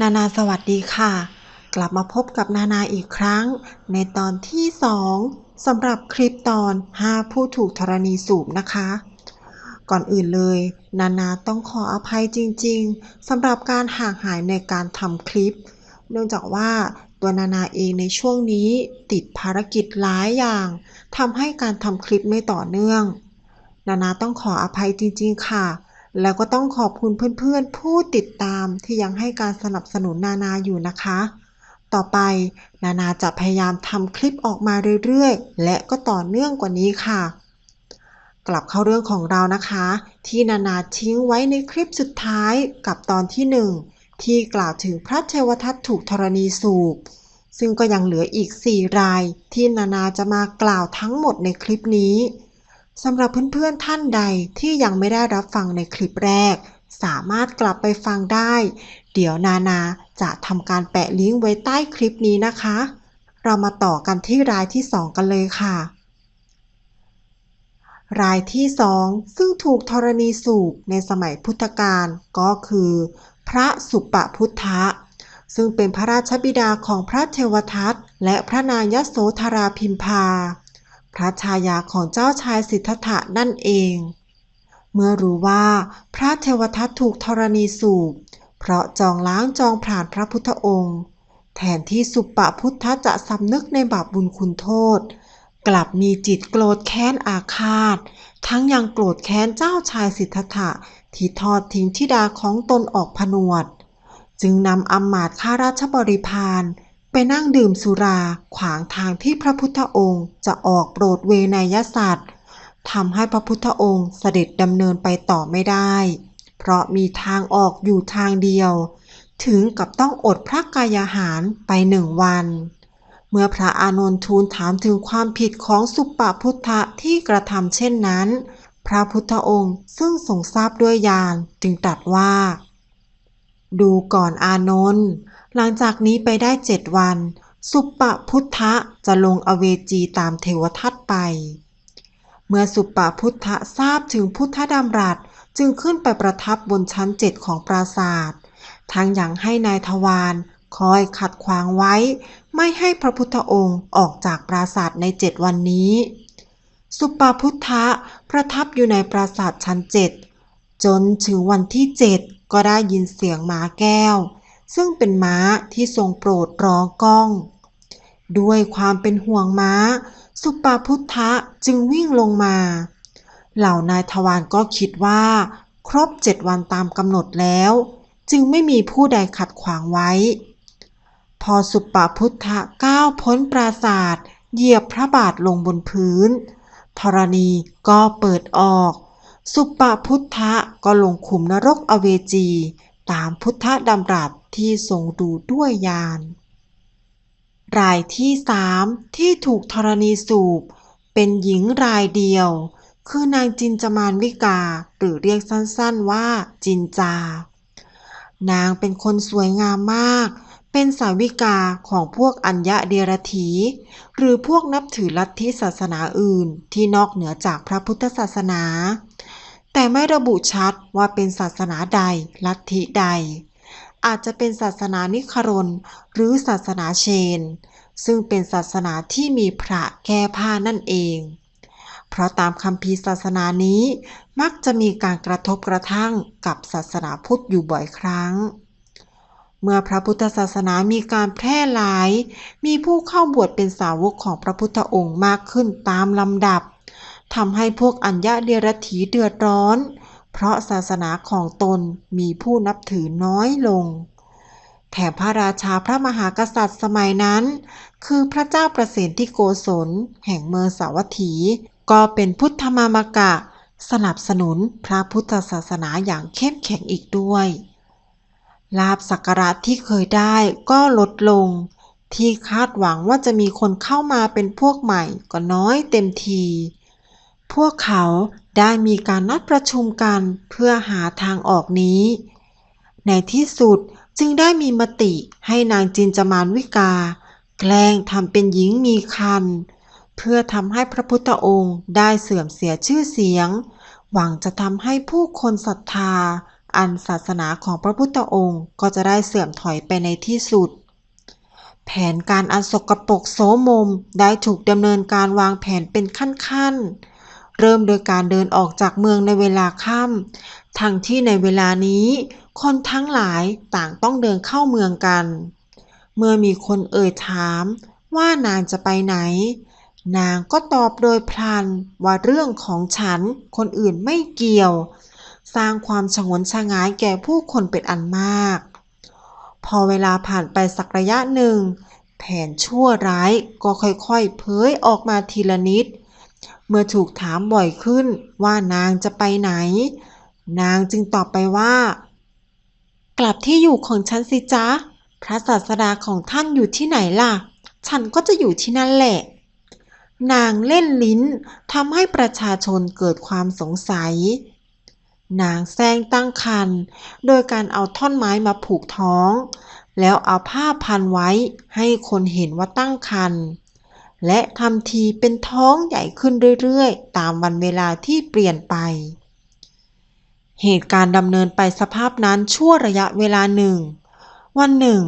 นานาสวัสดีค่ะ กลับมาพบกับนานาอีกครั้ง ในตอนที่ 2สำหรับคลิปตอน 5 ผู้ถูกธรณีสูบนะคะ ก่อนอื่นเลย นานาต้องขออภัยจริงๆสำหรับการห่างหายในการทำคลิป เนื่องจากว่าตัวนานาเองในช่วงนี้ติดภารกิจหลายอย่างทำให้การทำคลิปไม่ต่อเนื่อง นานาต้องขออภัยจริงๆค่ะ แล้วก็ต้องขอบคุณเพื่อนๆ ผู้ติดตามที่ยังให้การสนับสนุนนานาอยู่นะคะ ต่อไปนานาจะพยายามทำคลิปออกมาเรื่อยๆ และก็ต่อเนื่องกว่านี้ค่ะ กลับเข้าเรื่องของเรานะคะ ที่นานาทิ้งไว้ในคลิปสุดท้ายกับตอนที่หนึ่งที่กล่าวถึงพระเทวทัตถูกธรณีสูบ ซึ่งก็ยังเหลืออีก 4 รายที่นานาจะมากล่าวทั้งหมดในคลิปนี้ สำหรับเพื่อนๆท่านใดที่ยังไม่ได้รับฟังในคลิปแรก สามารถกลับไปฟังได้ เดี๋ยวนานาจะทำการแปะลิงก์ไว้ใต้คลิปนี้นะคะ เรามาต่อกันที่รายที่ 2 กันเลยค่ะ รายที่ 2 ซึ่งถูกธรณีสูบในสมัยพุทธกาลก็คือ พระสุปพุทธะซึ่งเป็นพระราชบิดาของพระเทวทัตและพระนายโสธราพิมพา พระชายาของเจ้าชายสิทธัตถะนั่นเอง เมื่อรู้ว่าพระเทวทัตถูกธรณีสูบ เพราะจองล้างจองผ่านพระพุทธองค์ แทนที่สุปปพุทธะจะสำนึกในบาปบุญคุณโทษ กลับมีจิตโกรธแค้นอาฆาต ทั้งยังโกรธแค้นเจ้าชายสิทธัตถะที่ทอดทิ้งธิดาของตนออกผนวด จึงนำอำมาตย์ข้าราชบริพาร ไปนั่งดื่มสุราขวางทางที่พระพุทธองค์จะออกโปรดเวนยสัตว์ทำให้พระพุทธองค์เสด็จดำเนินไปต่อไม่ได้ เพราะมีทางออกอยู่ทางเดียว ถึงกับต้องอดพระกายาหารไปหนึ่งวัน เมื่อพระอานนท์ทูลถามถึงความผิดของสุปปพุทธะที่กระทำเช่นนั้น พระพุทธองค์ซึ่งทรงทราบด้วยญาณจึงตรัสว่า ดูก่อนอานนท์ หลังจากนี้ไปได้เจ็ดวัน สุปปพุทธะจะลงอเวจีตามเทวทัตไป เมื่อสุปปพุทธะทราบถึงพุทธดำรัสจึงขึ้นไปประทับบนชั้นเจ็ดของปราสาททั้งยังให้นายทวารคอยขัดขวางไว้ ไม่ให้พระพุทธองค์ออกจากปราสาทในเจ็ดวันนี้ สุปปพุทธะประทับอยู่ในปราสาทชั้นเจ็ดจนถึงวันที่เจ็ดก็ได้ยินเสียงมาแก้ว ซึ่งเป็นม้าที่ทรงโปรดร้องก้อง ด้วยความเป็นห่วงม้า สุปปพุทธะจึงวิ่งลงมา เหล่านายทวารก็คิดว่า ครบเจ็ดวันตามกำหนดแล้ว จึงไม่มีผู้ใดขัดขวางไว้ พอสุปปพุทธะก้าวพ้นปราศาสตร์เหยียบพระบาทลงบนพื้นธรณีก็เปิดออก สุปปพุทธะก็ลงขุมนรกอเวจี ตามพุทธดำรัส ที่ทรงดูด้วยญาณรายที่สามที่ถูกธรณีสูบ เป็นหญิงรายเดียว คือนางจินจามานวิกา หรือเรียกสั้นๆว่าจินจา นางเป็นคนสวยงามมาก เป็นสาวิกาของพวกอัญญะเดียรถี หรือพวกนับถือลัทธิศาสนาอื่นที่นอกเหนือจากพระพุทธศาสนาแต่ไม่ระบุชัดว่าเป็นศาสนาใด ลัทธิใด อาจจะเป็นศาสนานิครน หรือศาสนาเชน ซึ่งเป็นศาสนาที่มีพระแก้ผ้านั่นเอง เพราะตามคัมภีศาสนานี้มักจะมีการกระทบกระทั่งกับศาสนาพุทธอยู่บ่อยครั้ง เมื่อพระพุทธศาสนามีการแพร่หลาย มีผู้เข้าบวชเป็นสาวกของพระพุทธองค์มากขึ้นตามลำดับทำให้พวกอัญญะเดียรถีเดือดร้อน เพราะศาสนาของตนมีผู้นับถือน้อยลง แถมพระราชาพระมหากษัตริย์สมัยนั้น คือพระเจ้าประสิทธิโกศล แห่งเมืองสาวัตถี ก็เป็นพุทธมามกะ สนับสนุนพระพุทธศาสนาอย่างเข้มแข็งอีกด้วย ลาบสักการะที่เคยได้ก็ลดลง ที่คาดหวังว่าจะมีคนเข้ามาเป็นพวกใหม่ก็น้อยเต็มทีพวกเขา ได้มีการนัดประชุมกันเพื่อหาทางออกนี้ ในที่สุดจึงได้มีมติให้นางจินจามานวิกา แกล้งทำเป็นหญิงมีคัน เพื่อทำให้พระพุทธองค์ได้เสื่อมเสียชื่อเสียง หวังจะทำให้ผู้คนศรัทธา อันศาสนาของพระพุทธองค์ก็จะได้เสื่อมถอยไปในที่สุด แผนการอันสกปรกโสมมได้ถูกดำเนินการวางแผนเป็นขั้นๆ เริ่มโดยการเดินออกจากเมืองในเวลาค่ำทั้งที่ในเวลานี้ คนทั้งหลายต่างต้องเดินเข้าเมืองกัน เมื่อมีคนเอ่ยถามว่านางจะไปไหน นางก็ตอบโดยพลันว่าเรื่องของฉันคนอื่นไม่เกี่ยว สร้างความฉงนฉงายแก่ผู้คนเป็นอันมาก พอเวลาผ่านไปสักระยะหนึ่ง แผนชั่วร้ายก็ค่อยๆ เผยออกมาทีละนิด เมื่อถูกถามบ่อยขึ้นว่านางจะไปไหน นางจึงตอบไปว่า กลับที่อยู่ของฉันสิจ๊ะ พระศาสดาของท่านอยู่ที่ไหนล่ะ ฉันก็จะอยู่ที่นั่นแหละ นางเล่นลิ้นทำให้ประชาชนเกิดความสงสัย นางแซงตั้งคันโดยการเอาท่อนไม้มาผูกท้อง แล้วเอาผ้าพันไว้ให้คนเห็นว่าตั้งคัน และทำทีเป็นท้องใหญ่ขึ้นเรื่อยๆ ตามวันเวลาที่เปลี่ยนไป เหตุการณ์ดำเนินไปสภาพนั้นชั่วระยะเวลาหนึ่ง วันหนึ่ง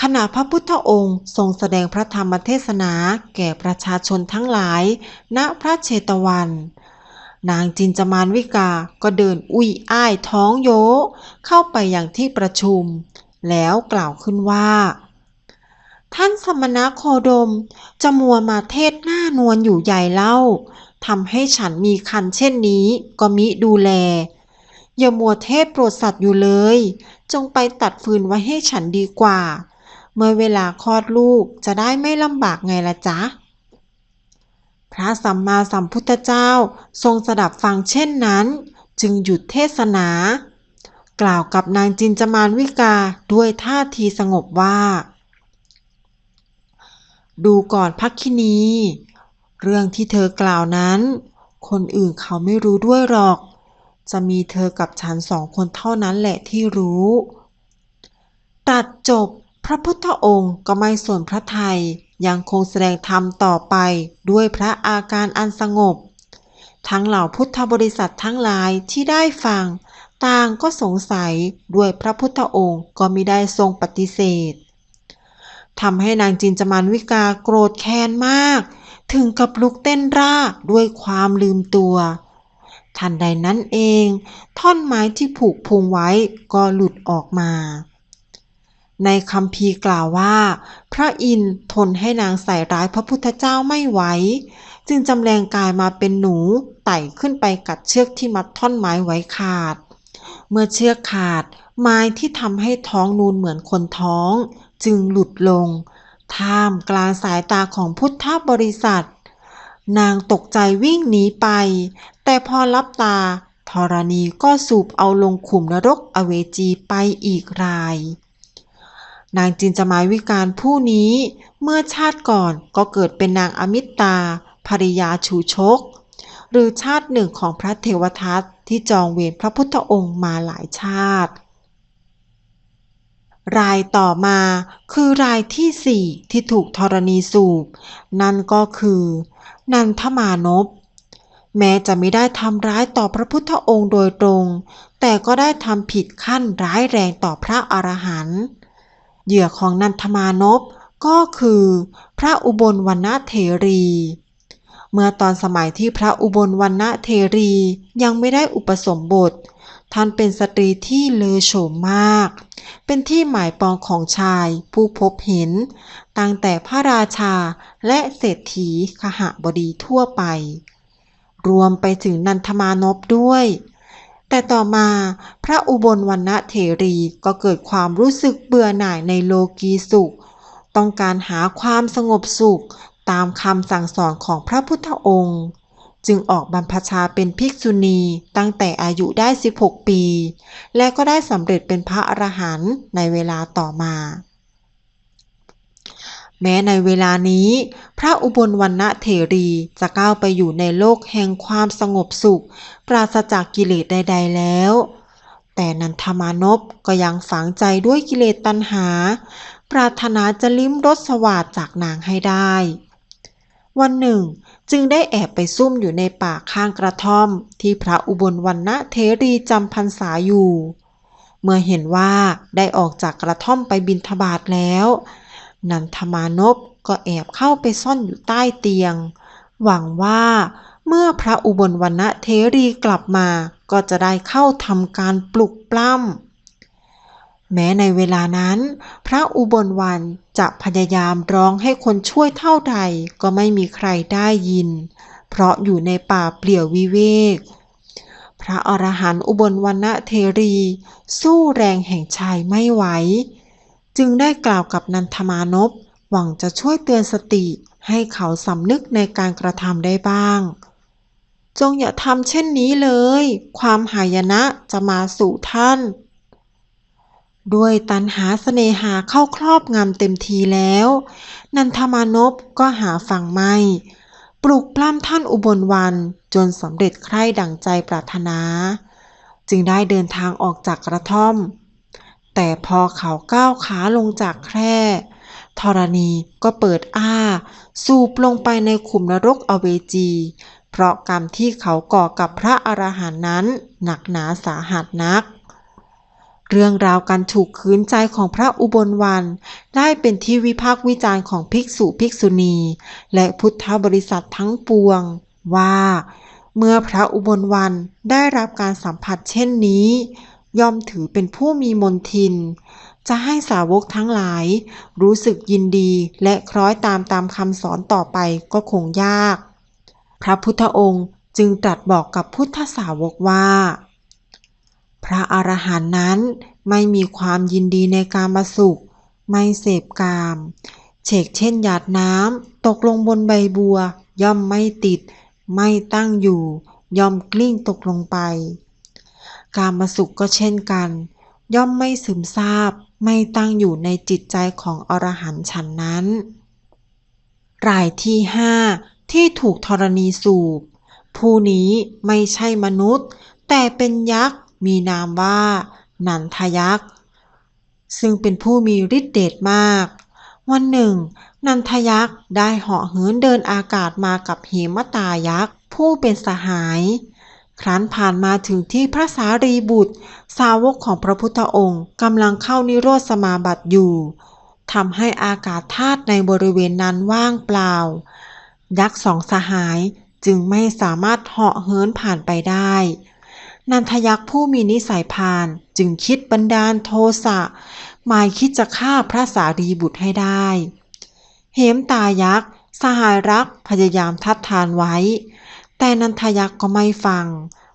ขณะพระพุทธองค์ทรงแสดงพระธรรมเทศนาแก่ประชาชนทั้งหลาย ณพระเชตวัน นางจินจามานวิกาก็เดินอุ้ยอ้ายท้องโย เข้าไปอย่างที่ประชุม แล้วกล่าวขึ้นว่า ท่านสมณะโคดม จะมัวมาเทศหน้านวลอยู่ใหญ่เล่าทำให้ฉันมีคันเช่นนี้ก็มิดูแล อย่ามัวเทศโปรดสัตว์อยู่เลย จงไปตัดฟืนไว้ให้ฉันดีกว่า เมื่อเวลาคลอดลูกจะได้ไม่ลำบากไงละจ๊ะ พระสัมมาสัมพุทธเจ้าทรงสดับฟังเช่นนั้น จึงหยุดเทศนา กล่าวกับนางจินจามานวิกาด้วยท่าทีสงบว่า ดูก่อนพักคินี เรื่องที่เธอกล่าวนั้น คนอื่นเขาไม่รู้ด้วยหรอก จะมีเธอกับฉันสองคนเท่านั้นแหละที่รู้ตัดจบพระพุทธองค์ก็ไม่สนพระไทยยังคงแสดงธรรมต่อไปด้วยพระอาการอันสงบ ทั้งเหล่าพุทธบริษัททั้งหลายที่ได้ฟัง ต่างก็สงสัยด้วยพระพุทธองค์ก็มิได้ทรงปฏิเสธ ทำให้นางจินจมานวิกาโกรธแค้นมาก ถึงกับลุกเต้นร่าด้วยความลืมตัว ทันใดนั้นเอง ท่อนไม้ที่ผูกพุงไว้ก็หลุดออกมา ในคำพีกล่าวว่า พระอินทนให้นางใส่ร้ายพระพุทธเจ้าไม่ไหว จึงจำแรงกายมาเป็นหนูไต่ขึ้นไปกัดเชือกที่มัดท่อนไม้ไว้ขาด เมื่อเชือกขาดไม้ที่ทำให้ท้องนูนเหมือนคนท้อง จึงหลุดลง ท่ามกลางสายตาของพุทธบริษัท นางตกใจวิ่งหนีไป แต่พอรับตาธรณีก็สูบเอาลงขุมนรกอเวจีไปอีกราย นางจินจามายวิการผู้นี้เมื่อชาติก่อนก็เกิดเป็นนางอมิตตาภริยาชูชก หรือชาติหนึ่งของพระเทวทัตที่จองเวรพระพุทธองค์มาหลายชาติ รายต่อมาคือรายที่สี่ที่ถูกธรณีสูบ นั่นก็คือ นันทมานพแม้จะไม่ได้ทำร้ายต่อพระพุทธองค์โดยตรง แต่ก็ได้ทำผิดขั้นร้ายแรงต่อพระอรหันต์เหยื่อของนันทมานพก็คือ พระอุบลวรรณเถรี เมื่อตอนสมัยที่พระอุบลวรรณเถรียังไม่ได้อุปสมบท ท่านเป็นสตรีที่เลอโฉมมาก เป็นที่หมายปองของชายผู้พบเห็น ตั้งแต่พระราชาและเศรษฐีขหบดีทั่วไป รวมไปถึงนันทมานพด้วย แต่ต่อมาพระอุบลวรรณเถรีก็เกิดความรู้สึกเบื่อหน่ายในโลกีสุข ต้องการหาความสงบสุขตามคำสั่งสอนของพระพุทธองค์ จึงออกบรรพชาเป็นภิกษุณีตั้งแต่อายุได้ 16 ปี และก็ได้สำเร็จเป็นพระอรหันต์ในเวลาต่อมา แม้ในเวลานี้ พระอุบลวรรณเถรีจะก้าวไปอยู่ในโลกแห่งความสงบสุข ปราศจากกิเลสใด ๆ แล้ว แต่นันทมานพก็ยังฝังใจด้วยกิเลสตัณหา ปรารถนาจะลิ้มรสสวาสจากนางให้ได้วันหนึ่ง จึงได้แอบไปซุ่มอยู่ในป่าข้างกระท่อม ที่พระอุบลวรรณเถรีจำพรรษาอยู่ เมื่อเห็นว่าได้ออกจากกระท่อมไปบิณฑบาตแล้ว นันทมานพก็แอบเข้าไปซ่อนอยู่ใต้เตียง หวังว่าเมื่อพระอุบลวรรณเทรีกลับมาก็จะได้เข้าทำการปลุกปล้ำ แม้ในเวลานั้น พระอุบลวันจะพยายามร้องให้คนช่วยเท่าใดก็ไม่มีใครได้ยิน เพราะอยู่ในป่าเปลี่ยววิเวก พระอรหันต์อุบลวรรณเทรี สู้แรงแห่งชายไม่ไหว จึงได้กล่าวกับนันทมานพหวังจะช่วยเตือนสติให้เขาสำนึกในการกระทำได้บ้าง จงอย่าทำเช่นนี้เลย ความหายนะจะมาสู่ท่าน ด้วยตันหาเสน่หาเข้าครอบงำเต็มทีแล้ว นันทมานพก็หาฟังไม่ ปลุกปล้ำท่านอุบลวันจนสำเร็จใคร่ดั่งใจปรารถนา จึงได้เดินทางออกจากกระท่อม แต่พอเขาก้าวขาลงจากแคร่ธรณีก็เปิดอ้า สูบลงไปในขุมนรกอเวจี เพราะกรรมที่เขาก่อกับพระอรหันต์นั้นหนักหนาสาหัสนัก เรื่องราวการถูกคืนใจของพระอุบลวัน ได้เป็นที่วิพากษ์วิจารณ์ของภิกษุภิกษุณี และพุทธบริษัททั้งปวง ว่า เมื่อพระอุบลวันได้รับการสัมผัสเช่นนี้ ย่อมถือเป็นผู้มีมนทิน จะให้สาวกทั้งหลาย รู้สึกยินดีและคล้อยตามตามคำสอนต่อไปก็คงยาก พระพุทธองค์จึงตรัสบอกกับพุทธสาวกว่า พระอรหันต์นั้นไม่มีความยินดีในการมาสุข ไม่เสพกาม เฉกเช่นหยาดน้ำตกลงบนใบบัว ย่อมไม่ติด ไม่ตั้งอยู่ ย่อมกลิ้งตกลงไป การมาสุขก็เช่นกัน ย่อมไม่ซึมซาบ ไม่ตั้งอยู่ในจิตใจของอรหันต์ฉันนั้น รายที่ห้าที่ถูกธรณีสูบ ผู้นี้ไม่ใช่มนุษย์ แต่เป็นยักษ์ มีนามว่านันทยักษ์ ซึ่งเป็นผู้มีฤทธิ์เดชมาก วันหนึ่ง นันทยักษ์ได้เหาะเหินเดินอากาศมากับเหมตายักษ์ ผู้เป็นสหาย ครั้นผ่านมาถึงที่พระสารีบุตร สาวกของพระพุทธองค์กำลังเข้านิโรธสมาบัติอยู่ทำให้อากาศธาตุในบริเวณนั้นว่างเปล่า ยักษ์สองสหายจึงไม่สามารถเหาะเหินผ่านไปได้ นันทยักษ์ผู้มีนิสัยพาลจึงคิดบันดาลโทสะหมายคิดจะฆ่าพระสารีบุตรให้ได้ เหมตายักษ์สหายรักพยายามทัดทานไว้ แต่นันทยักษ์ก็ไม่ฟัง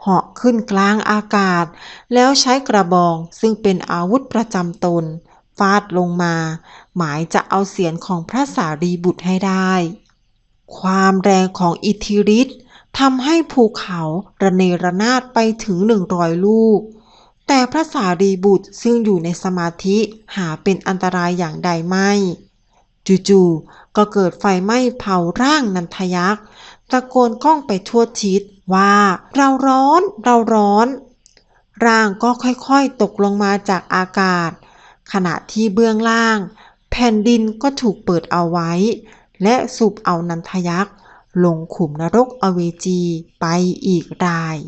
เหาะขึ้นกลางอากาศ แล้วใช้กระบองซึ่งเป็นอาวุธประจำตน ฟาดลงมา หมายจะเอาเสียนของพระสารีบุตรให้ได้ ความแรงของอิทธิฤทธิ์ ทำให้ภูเขาระเนระนาดไปถึงหนึ่งร้อยลูก แต่พระสารีบุตรซึ่งอยู่ในสมาธิหาเป็นอันตรายอย่างใดไม่ จู่ๆ ก็เกิดไฟไหม้เผาร่างนันทยักษ์ ตะโกนก้องไปทั่วทิศว่า เราร้อนเราร้อน ร่างก็ค่อยๆตกลงมาจากอากาศ ขณะที่เบื้องล่าง แผ่นดินก็ถูกเปิดเอาไว้ และสูบเอานันทยักษ์ ลงขุมนรกอเวจีไปอีกราย